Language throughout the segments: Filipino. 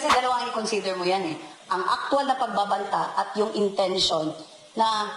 Kasi dalawa ang consider mo yan eh. Ang actual na pagbabanta at yung intention na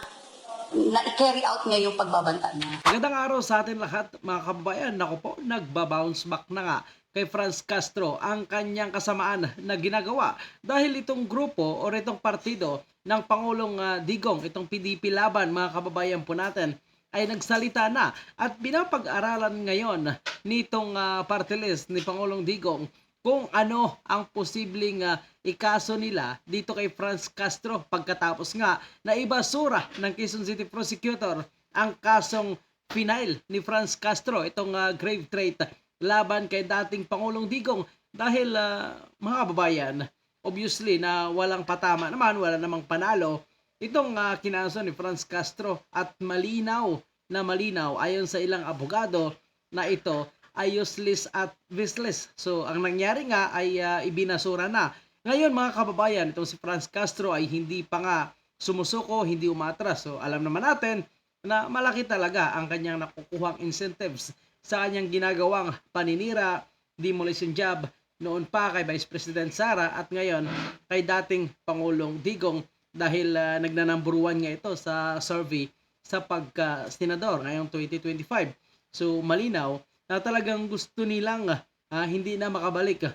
na i-carry out niya yung pagbabanta niya. Magandang araw sa atin lahat mga kababayan. Nako po, nagbabounce back na nga kay Franz Castro ang kanyang kasamaan na ginagawa dahil itong grupo o itong partido ng Pangulong ah, Digong, itong PDP Laban, mga kababayan po natin, ay nagsalita na at binapag-aralan ngayon nitong ah, party list ni Pangulong Digong kung ano ang posibleng ah, ikaso nila dito kay Franz Castro pagkatapos nga na ibasura ng Quezon City Prosecutor ang kasong final ni Franz Castro itong ah, grave trait laban kay dating Pangulong Digong dahil ah, mga kababayan obviously na walang patama naman wala namang panalo itong ah, kinaso ni Franz Castro at malinaw na malinaw ayon sa ilang abogado na ito ay useless at baseless. So, ang nangyari nga ay ah, ibinasura na. Ngayon mga kababayan, itong si Franz Castro ay hindi pa nga sumusuko, hindi umatras. So, alam naman natin na malaki talaga ang kanyang nakukuhang incentives sa kanyang ginagawang paninira, demolition job noon pa kay Vice President Sara at ngayon kay dating Pangulong Digong dahil uh, nagnanumber one nga ito sa survey sa pagka-senador ngayong 2025. So malinaw na talagang gusto nilang ah, hindi na makabalik ah,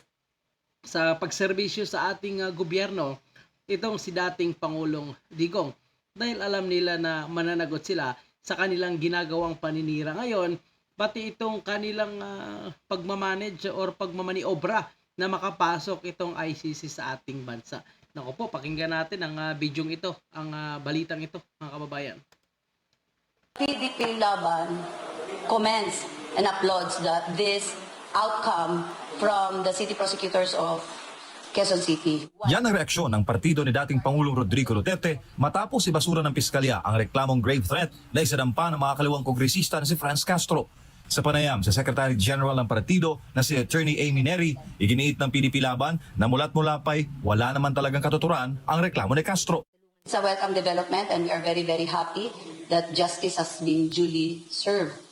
sa pagserbisyo sa ating ah, gobyerno itong si dating Pangulong Digong dahil alam nila na mananagot sila sa kanilang ginagawang paninira ngayon pati itong kanilang ah, pagmamanage or pagmamaniobra na makapasok itong ICC sa ating bansa. Nako po, pakinggan natin ang uh, bidyong ito, ang ah, balitang ito, mga kababayan. PDP Laban commends and applauds that this outcome from the city prosecutors of Quezon City. Yan ang reaksyon ng partido ni dating Pangulong Rodrigo Duterte matapos ibasura ng piskalya ang reklamong grave threat na isinampa ng mga kaliwang kongresista na si Franz Castro. Sa panayam sa Secretary General ng partido na si Attorney Amy Neri, iginiit ng PDP Laban na mulat mula pa'y wala naman talagang katuturan ang reklamo ni Castro. It's a welcome development and we are very, very happy that justice has been duly served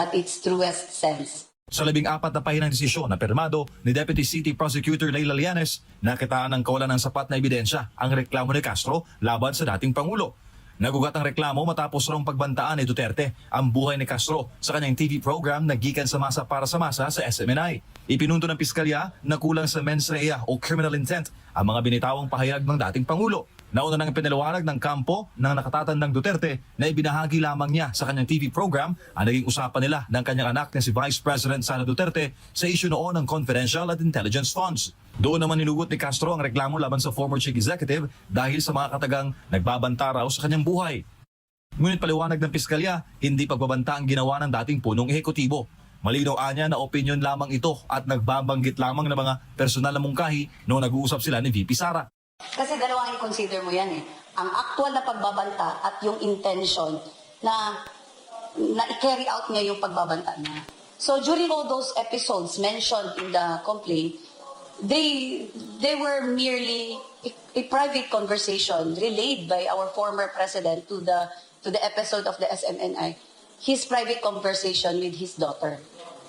at its truest sense. Sa labing apat na pahinang desisyon na permado ni Deputy City Prosecutor Leila Lianes, nakitaan ng kawalan ng sapat na ebidensya ang reklamo ni Castro laban sa dating Pangulo. Nagugat ang reklamo matapos raw pagbantaan ni Duterte ang buhay ni Castro sa kanyang TV program na gikan sa masa para sa masa sa SMNI. Ipinundo ng piskalya na kulang sa mens rea o criminal intent ang mga binitawang pahayag ng dating Pangulo. Nauna nang pinaliwanag ng kampo ng nakatatandang Duterte na ibinahagi lamang niya sa kanyang TV program ang naging usapan nila ng kanyang anak na si Vice President Sara Duterte sa issue noon ng confidential at intelligence funds. Doon naman nilugot ni Castro ang reklamo laban sa former chief executive dahil sa mga katagang nagbabanta raw sa kanyang buhay. Ngunit paliwanag ng piskalya, hindi pagbabanta ang ginawa ng dating punong ehekutibo. Malinaw anya na opinion lamang ito at nagbabanggit lamang ng mga personal na mungkahi noong nag-uusap sila ni VP Sara. Kasi dalawa ang consider mo yan eh. Ang actual na pagbabanta at yung intention na na i-carry out niya yung pagbabanta niya. So during all those episodes mentioned in the complaint, they they were merely a, a private conversation relayed by our former president to the to the episode of the SMNI. His private conversation with his daughter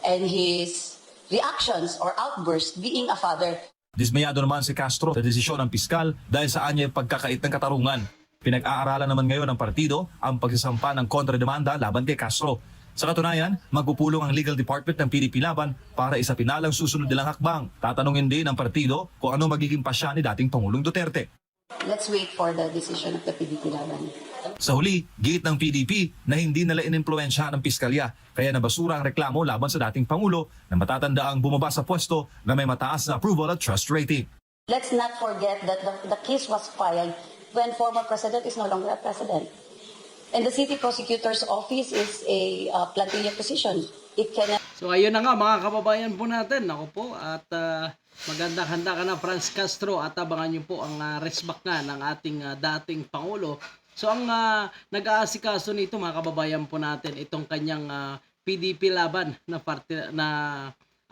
and his reactions or outbursts being a father. Dismayado naman si Castro sa desisyon ng piskal dahil sa anya pagkakait ng katarungan. Pinag-aaralan naman ngayon ng partido ang pagsasampa ng kontrademanda laban kay Castro. Sa katunayan, magpupulong ang legal department ng PDP Laban para isapinalang susunod nilang hakbang. Tatanungin din ng partido kung ano magiging pasya ni dating Pangulong Duterte. Let's wait for the decision of the PDP Laban. Sa huli, giit ng PDP na hindi nila inimpluensya ng piskalya kaya nabasura ang reklamo laban sa dating Pangulo na matatanda ang bumaba sa pwesto na may mataas na approval at trust rating. Let's not forget that the, the case was filed when former president is no longer a president. And the city prosecutor's office is a uh, plantilla position. It cannot So ayun na nga mga kababayan po natin. Ako po at uh, magandang handa ka na Franz Castro at abangan niyo po ang uh, resback nga ng ating ah, dating Pangulo. So ang uh, nag-aasikaso nito mga kababayan po natin itong kanyang ah, PDP laban na party, na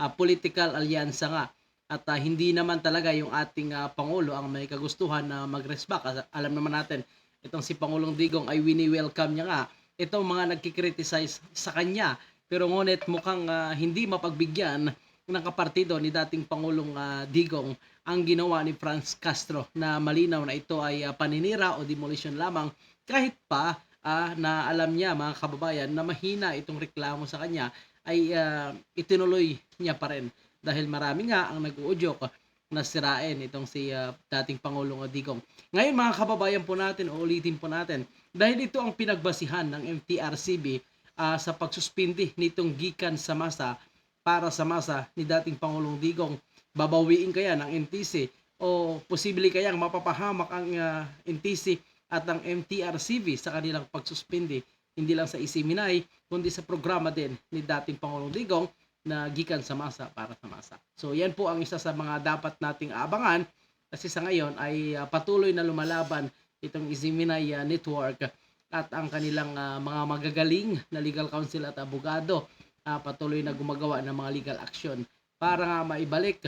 ah, political alyansa nga. At ah, hindi naman talaga yung ating ah, Pangulo ang may kagustuhan na mag-resback. Alam naman natin, itong si Pangulong Digong ay wini-welcome niya nga itong mga nagkikriticize sa kanya. Pero ngunit mukhang ah, hindi mapagbigyan ng kapartido ni dating Pangulong ah, Digong ang ginawa ni Franz Castro na malinaw na ito ay ah, paninira o demolition lamang kahit pa ah, na alam niya mga kababayan na mahina itong reklamo sa kanya ay ah, itinuloy niya pa rin dahil marami nga ang nag-uudyok na sirain itong si ah, dating Pangulong Digong. Ngayon mga kababayan po natin, uulitin po natin, dahil ito ang pinagbasihan ng MTRCB ah, sa pagsuspindi nitong gikan sa masa para sa masa ni dating Pangulong Digong. Babawiin kaya ng NTC o posible kayang mapapahamak ang ah, NTC at ang MTRCB sa kanilang pagsuspindi hindi lang sa Isiminay kundi sa programa din ni dating Pangulong Digong na gikan sa masa para sa masa. So yan po ang isa sa mga dapat nating abangan kasi sa ngayon ay ah, patuloy na lumalaban itong Isiminay ah, network at ang kanilang ah, mga magagaling na legal counsel at abogado ah, patuloy na gumagawa ng mga legal action para nga maibalik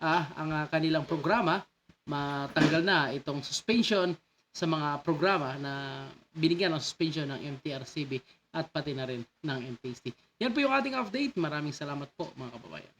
ah, ang ah, kanilang programa matanggal na itong suspension sa mga programa na binigyan ng suspension ng MTRCB at pati na rin ng MTC. Yan po yung ating update. Maraming salamat po mga kababayan.